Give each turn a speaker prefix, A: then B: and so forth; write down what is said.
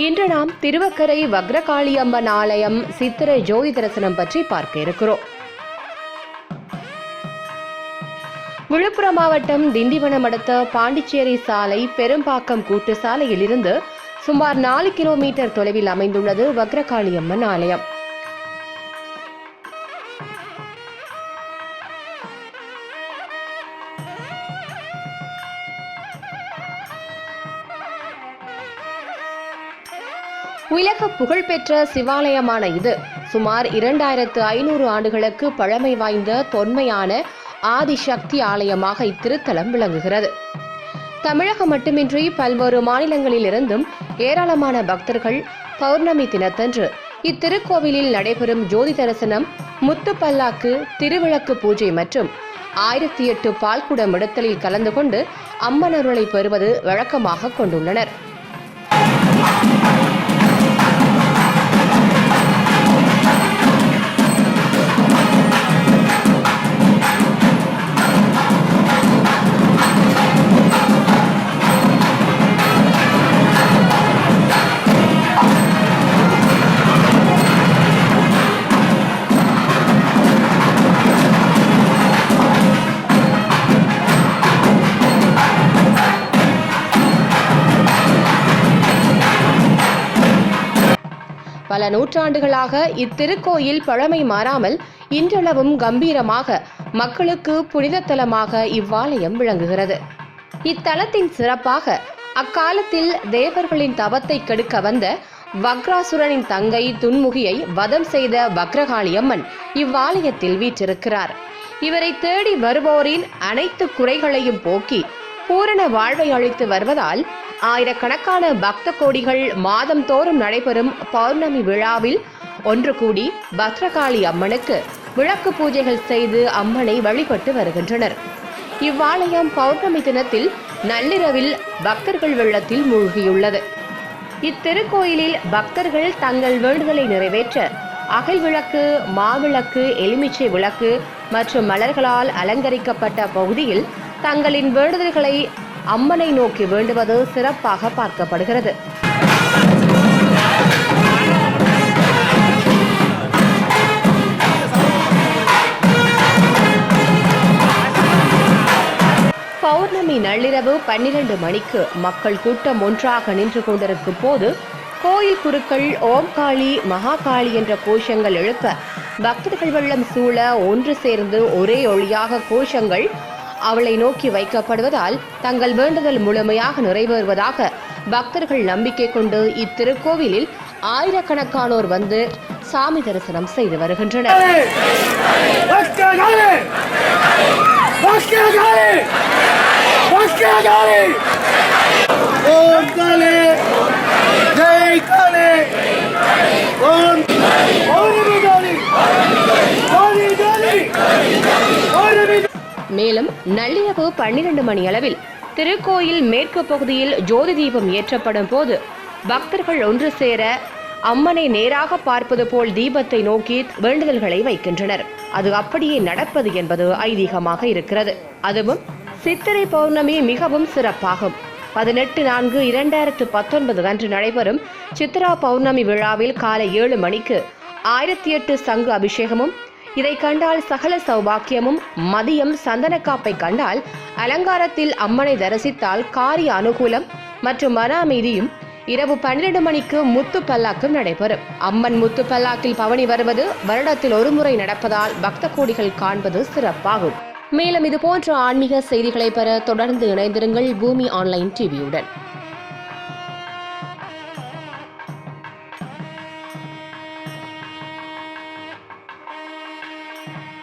A: இன்று நாம் திருவக்கரை வக்ரகாளி அம்மன் ஆலயம் சித்திரை ஜோதி தரிசனம் பற்றி பார்க்க இருக்கிறோம். விழுப்புரம் மாவட்டம் திண்டிவனம் அடுத்த பாண்டிச்சேரி சாலை பெரும்பாக்கம் கூட்டு சாலையில் இருந்து சுமார் நாலு கிலோமீட்டர் தொலைவில் அமைந்துள்ளது வக்ரகாளி அம்மன் ஆலயம். உலக புகழ்பெற்ற சிவாலயமான இது. சுமார் இரண்டாயிரத்து ஐநூறு ஆண்டுகளுக்கு பழமை வாய்ந்த தொன்மையான ஆதிசக்தி ஆலயமாக இத்திருத்தலம் விளங்குகிறது. தமிழகம் மட்டுமின்றி பல்வேறு மாநிலங்களிலிருந்தும் ஏராளமான பக்தர்கள் பௌர்ணமி தினத்தன்று இத்திருக்கோவிலில் நடைபெறும் ஜோதி தரிசனம் முத்து பல்லாக்கு திருவிளக்கு பூஜை மற்றும் ஆயிரத்தி எட்டு பால்குடம் இடத்தலில் கலந்து கொண்டு அம்மன் அருளை பெறுவது வழக்கமாக கொண்டுள்ளனர். பல நூற்றாண்டுகளாக இத்திருக்கோயில் பழமை மாறாமல் இன்றளவும் கம்பீரமாக மக்களுக்கு புனித தலமாக இவ்வாலயம் விளங்குகிறது. இத்தலத்தின் சிறப்பாக அக்காலத்தில் தேவர்களின் தவத்தை கெடுக்க வந்த வக்ராசுரனின் தங்கை துன்முகியை வதம் செய்த வக்ரகாளியம்மன் இவ்வாலயத்தில் வீற்றிருக்கிறார். இவரை தேடி வருவோரின் அனைத்து குறைகளையும் போக்கி பூரண வாழ்வை அளித்து வருவதால் ஆயிரக்கணக்கான பக்த கோடிகள் மாதம் தோறும் நடைபெறும் பௌர்ணமி விழாவில் ஒன்று கூடி பத்ரகாளி அம்மனுக்கு விளக்கு பூஜைகள் செய்து அம்மனை வழிபட்டு வருகின்றனர். இவ்வாலயம் பௌர்ணமி தினத்தில் நள்ளிரவில் பக்தர்கள் வெள்ளத்தில் மூழ்கியுள்ளது. இத்திருக்கோயிலில் பக்தர்கள் தங்கள் வேண்டுதலை நிறைவேற்ற அகல் விளக்கு மாவிளக்கு எலுமிச்சை விளக்கு மற்றும் மலர்களால் அலங்கரிக்கப்பட்ட பகுதியில் தங்களின் வேண்டுதல்களை அம்மனை நோக்கி வேண்டுவது சிறப்பாக பார்க்கப்படுகிறது. பௌர்ணமி நள்ளிரவு பன்னிரண்டு மணிக்கு மக்கள் கூட்டம் ஒன்றாக நின்று கொண்டிருக்கும் போது கோயில் குருக்கள் ஓம் காளி மகாகாளி என்ற கோஷங்கள் எழுப்ப பக்தர்கள் வெள்ளம் சூழ ஒன்று சேர்ந்து ஒரே ஒளியாக கோஷங்கள் அவளை நோக்கி வைக்கப்படுவதால் தங்கள் வேண்டுதல் முழுமையாக நிறைவேறுவதாக பக்தர்கள் நம்பிக்கை கொண்டு இத்திருக்கோவிலில் ஆயிரக்கணக்கானோர் வந்து சாமி தரிசனம் செய்து வருகின்றனர். மேலும் நள்ளிரவு பன்னிரண்டு மணி அளவில் திருக்கோயில் மேற்கு பகுதியில் ஜோதி தீபம் ஏற்றப்படும் போது பக்தர்கள் ஒன்று சேர அம்மனை நேராக பார்ப்பது போல் தீபத்தை நோக்கி வேண்டுதல்களை வைக்கின்றனர். அது அப்படியே நடப்பது என்பது ஐதீகமாக இருக்கிறது. அதுவும் சித்திரை பௌர்ணமி மிகவும் சிறப்பாகும். பதினெட்டு நான்கு இரண்டாயிரத்து பத்தொன்பது அன்று நடைபெறும் சித்ரா பௌர்ணமி விழாவில் காலை ஏழு மணிக்கு ஆயிரத்தி எட்டு சங்கு அபிஷேகமும் இதை கண்டால் சகல சௌபாக்கியமும் மதியம் சந்தனக்காப்பை கண்டால் அலங்காரத்தில் அம்மனை தரிசித்தால் காரிய அனுகூலம் மற்றும் மன அமைதியும் இரவு பன்னிரண்டு மணிக்கு முத்து பல்லாக்கும் நடைபெறும். அம்மன் முத்து பல்லாக்கில் பவனி வருவது வருடத்தில் ஒரு முறை நடப்பதால் பக்த கோடிகள் காண்பது சிறப்பாகும். மேலும் இது போன்ற ஆன்மீக செய்திகளை பெற தொடர்ந்து இணைந்திருங்கள் பூமி ஆன்லைன் டிவியுடன். Bye.